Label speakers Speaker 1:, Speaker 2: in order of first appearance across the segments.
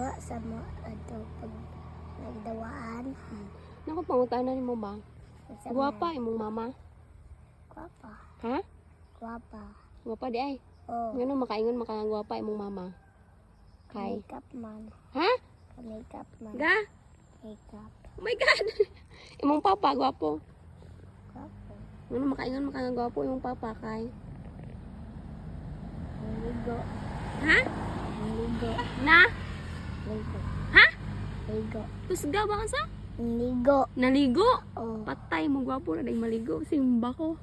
Speaker 1: Wa sa mo ato pag nagdawaan.
Speaker 2: Naku, pangutanan mo ba?
Speaker 1: Sa
Speaker 2: Guwapa imong mama.
Speaker 1: Guwapa.
Speaker 2: Ha?
Speaker 1: Guwapa.
Speaker 2: Guwapa di ay.
Speaker 1: Oh.
Speaker 2: Ngano makaingon makangguwapa imong mama. Kay.
Speaker 1: Makeup man.
Speaker 2: Ha?
Speaker 1: Makeup man.
Speaker 2: Ga?
Speaker 1: Makeup.
Speaker 2: Oh my god. imong papa gwapo.
Speaker 1: Guwapo.
Speaker 2: Ngano makaingon makangguwapo imong papa kay.
Speaker 1: Ligo.
Speaker 2: Ha?
Speaker 1: Ligo.
Speaker 2: Na?
Speaker 1: Ligo.
Speaker 2: Ha?
Speaker 1: Ligo.
Speaker 2: Tusga ba ka sa?
Speaker 1: Ligo.
Speaker 2: Naligo.
Speaker 1: Oh.
Speaker 2: Patay mo gwapo na dahil maligo. Simba ko.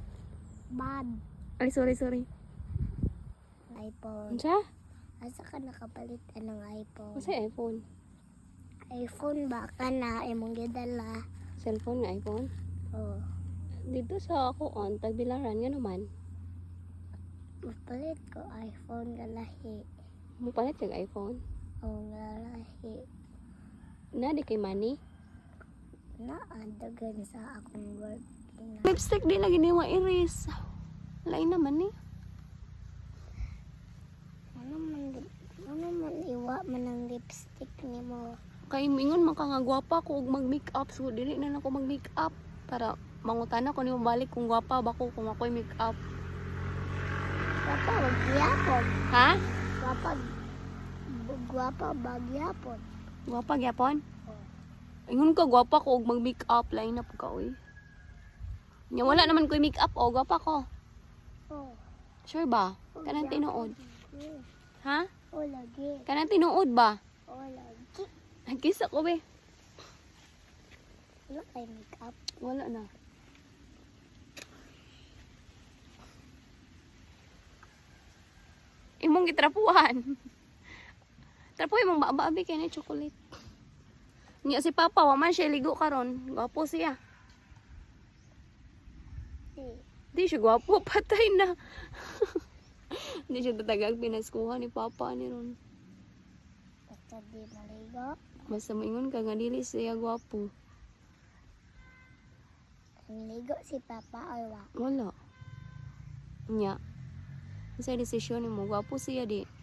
Speaker 1: Bad.
Speaker 2: Ay, sorry, sorry.
Speaker 1: iPhone.
Speaker 2: Ano
Speaker 1: Asa ka nakapalit ka ng iPhone?
Speaker 2: Kasi iPhone.
Speaker 1: iPhone ba ka na imong gidala?
Speaker 2: Cellphone nga iPhone.
Speaker 1: Oh.
Speaker 2: Dito sa ako on, tagbilaran nga naman.
Speaker 1: Mapalit ko iPhone galahi.
Speaker 2: Mo palit kag iPhone.
Speaker 1: Oh, galahi.
Speaker 2: Na di kay money.
Speaker 1: Naadagan sa akong work.
Speaker 2: Lipstick di lagi ni iris. Lain naman ni.
Speaker 1: Ano man, ano man iwa man ang lipstick ni mo.
Speaker 2: Kay mingon man ka nga gwapa ko og mag-makeup so dili na ako mag-makeup para mangutana ko ni balik kung gwapa ba ko kung ako'y makeup.
Speaker 1: Gwapa, wag.
Speaker 2: Ha?
Speaker 1: Gwapa, bu- gwapa, bag gyapon. Oh.
Speaker 2: Ingon ka gwapa ko og mag-makeup lain na po ka oy. Nya wala naman ko'y makeup o gwapa ko.
Speaker 1: Oh.
Speaker 2: Sure ba?
Speaker 1: oh,
Speaker 2: Kanang tinuod. Ha?
Speaker 1: Oh, lagi.
Speaker 2: Kanang tinuod ba?
Speaker 1: Oh, lagi.
Speaker 2: Nagkiss ako be.
Speaker 1: Wala kay makeup.
Speaker 2: Wala na. Imong gitrapuan. Trapuhan imong baabi kay na chocolate. Niya si Papa, wa man siya ligo karon. Gwapo siya.
Speaker 1: Si.
Speaker 2: Di siya gwapo, patay na. Di siya tatagag pinaskuhan ni Papa ni Ron.
Speaker 1: Basta di maligo.
Speaker 2: Basta maingon ka nga dili siya gwapo.
Speaker 1: Niligo si Papa or wa.
Speaker 2: Wala. Nya. Sa desisyon ni mo, gwapo siya di.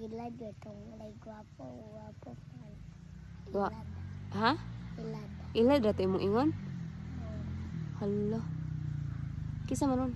Speaker 1: Ilad itong like gwapo, gwapo man.
Speaker 2: Wa-
Speaker 1: Ilad.
Speaker 2: Ha?
Speaker 1: Ilad.
Speaker 2: Ila dati mo ingon? Hala. Kisa man ron.